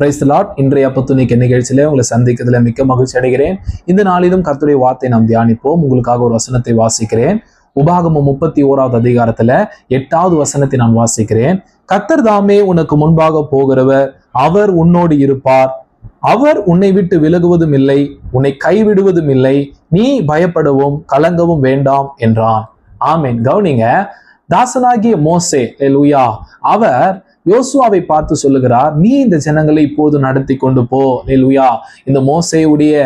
Price lot இன்றைய அப்பத்துணிக்க நிகழ்ச்சியிலே உங்களை சந்திக்கிறதுல மிக்க மகிழ்ச்சி அடைகிறேன். இந்த நாளிலும் கர்த்தருடைய வார்த்தை நாம் தியானிப்போம். உங்களுக்காக ஒரு வசனத்தை வாசிக்கிறேன். உபாகமும் முப்பத்தி ஓராவது அதிகாரத்துல எட்டாவது வசனத்தை நான் வாசிக்கிறேன். கத்தர் தாமே உனக்கு முன்பாக போகிறவர். அவர் உன்னோடு இருப்பார். அவர் உன்னை விட்டு விலகுவதும் இல்லை. உன்னை கைவிடுவதும் இல்லை. நீ பயப்படவும் கலங்கவும் வேண்டாம் என்றான். ஆமேன். கவுனிங்க. தாசனாகிய மோசே லூயா அவர் யோசுவாவை பார்த்து சொல்லுகிறார் நீ இந்த ஜனங்களை இப்போது நடத்தி கொண்டு போ. லூயா இந்த மோசையுடைய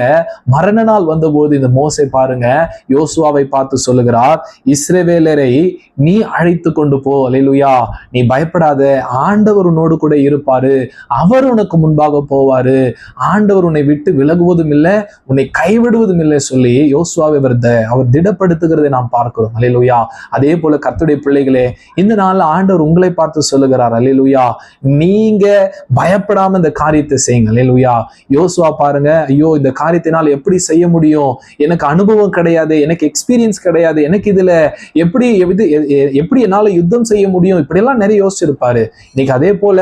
மரண நாள் வந்தபோது இந்த மோசை பாருங்க யோசுவாவை பார்த்து சொல்லுகிறார் இஸ்ரேவேலரை நீ அழைத்து கொண்டு போ. லெலுயா நீ பயப்படாத. ஆண்டவர் உன்னோடு கூட இருப்பாரு. அவர் உனக்கு முன்பாக போவாரு. ஆண்டவர் உன்னை விட்டு விலகுவதும் இல்லை உன்னை கைவிடுவதும் இல்லை சொல்லி யோசுவாவை அவர் அவர் திடப்படுத்துகிறதை நாம் பார்க்கிறோம். அலையிலுயா அதே போல கத்துடைய பிள்ளைகளே இந்த நாள் ஆண்டவர் உங்களை பார்த்து சொல்லுகிறார். அலிலுயா நீங்க பயப்படாம இந்த காரியத்தை செய்யுங்க. அலிலுயா யோசுவா பாருங்க. ஐயோ இந்த காரியத்தினால் எப்படி செய்ய முடியும்? எனக்கு அனுபவம் கிடையாது. எனக்கு எக்ஸ்பீரியன்ஸ் கிடையாது. எனக்கு இதுல எப்படி எது எப்படி என்னால யுத்தம் செய்ய முடியும்? இப்படியெல்லாம் நிறைய யோசிச்சிருப்பாரு. இன்னைக்கு அதே போல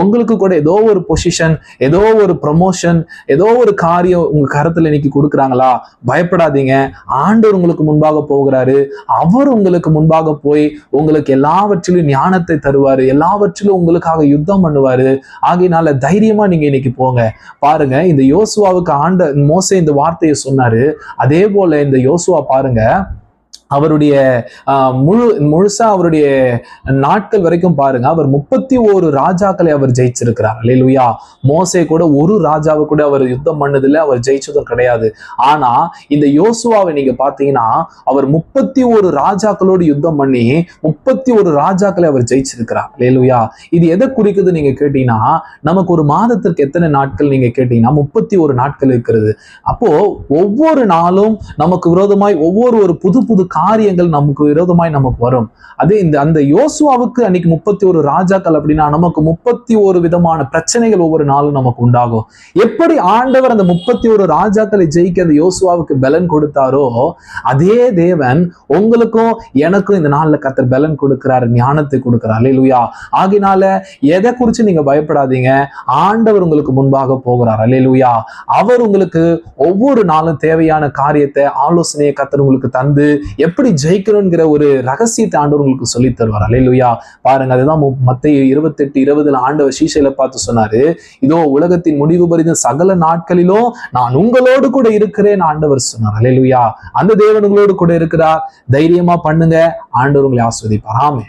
உங்களுக்கு கூட ஏதோ ஒரு பொசிஷன் ஏதோ ஒரு ப்ரமோஷன் ஏதோ ஒரு காரியம் உங்க கரத்துல இன்னைக்கு கொடுக்குறாங்களா? பயப்படாதீங்க. ஆண்டவர் உங்களுக்கு முன்பாக போகிறாரு. அவர் உங்களுக்கு முன்பாக போய் உங்களுக்கு எல்லாவற்றிலும் ஞானத்தை தருவாரு. எல்லாவற்றிலும் உங்களுக்காக யுத்தம் பண்ணுவாரு. ஆகையினால தைரியமா நீங்க இன்னைக்கு போங்க. பாருங்க இந்த யோசுவாவுக்கு ஆண்ட மோச இந்த வார்த்தையை சொன்னாரு. அதே போல இந்த யோசுவா பாருங்க அவருடைய முழு முழுசா அவருடைய நாட்கள் வரைக்கும் பாருங்க. அவர் முப்பத்தி ஓரு ராஜாக்களை அவர் ஜெயிச்சிருக்கிறார். இல்லையா மோசே கூட ஒரு ராஜாவை கூட அவர் யுத்தம் பண்ணதில்ல அவர் ஜெயிச்சதும் கிடையாது. ஆனா இந்த யோசுவாவை நீங்க பாத்தீங்கன்னா அவர் முப்பத்தி ஒரு ராஜாக்களோடு யுத்தம் பண்ணி முப்பத்தி ஒரு ராஜாக்களை அவர் ஜெயிச்சிருக்கிறார். இல்லையா இது எதை குறிக்குது நீங்க கேட்டீங்கன்னா நமக்கு ஒரு மாதத்திற்கு எத்தனை நாட்கள் நீங்க கேட்டீங்கன்னா முப்பத்தி ஒரு நாட்கள் இருக்கிறது. அப்போ ஒவ்வொரு நாளும் நமக்கு விரோதமாய் ஒவ்வொரு ஒரு புது புது காரியங்கள் நமக்கு விரோதமாய் நமக்கு வரும். அதே இந்த அந்த யோசுவாவுக்கு அன்னைக்கு முப்பத்தி ஒரு ராஜாக்கள் அப்படின்னா நமக்கு முப்பத்தி ஒரு விதமான பிரச்சனைகள் ஒவ்வொரு நாளும் நமக்கு உண்டாகும். எப்படி ஆண்டவர் அந்த முப்பத்தி ஒரு ராஜாக்களை ஜெயிக்க அந்த யோசுவாவுக்கு பலன் கொடுத்தாரோ அதே தேவன் உங்களுக்கும் எனக்கும் இந்த நாளில் கத்தர் பலன் கொடுக்கிறாரு ஞானத்தை கொடுக்கிறார். அல்லேலூயா. ஆகினால எதை குறிச்சு நீங்க பயப்படாதீங்க. ஆண்டவர் உங்களுக்கு முன்பாக போகிறார். அல்லேலூயா. அவர் உங்களுக்கு ஒவ்வொரு நாளும் தேவையான காரியத்தை ஆலோசனையை கத்தர் உங்களுக்கு தந்து எப்படி ஜெயிக்கணுங்கிற ஒரு ரகசியத்தை ஆண்டவர் உங்களுக்கு சொல்லித் தருவார். அலையிலுயா. பாருங்க அதுதான் மத்திய இருபத்தி இருபத்தெட்டு இருபதுல ஆண்டவர் சீசையில பார்த்து சொன்னாரு. இதோ உலகத்தின் முடிவு பரிந்த சகல நாட்களிலும் நான் உங்களோடு கூட இருக்கிறேன் ஆண்டவர் சொன்னார். அலையிலுயா. அந்த தேவன் உங்களோடு கூட இருக்கிறார். தைரியமா பண்ணுங்க. ஆண்டவர் உங்களை ஆஸ்வதிப்பார்.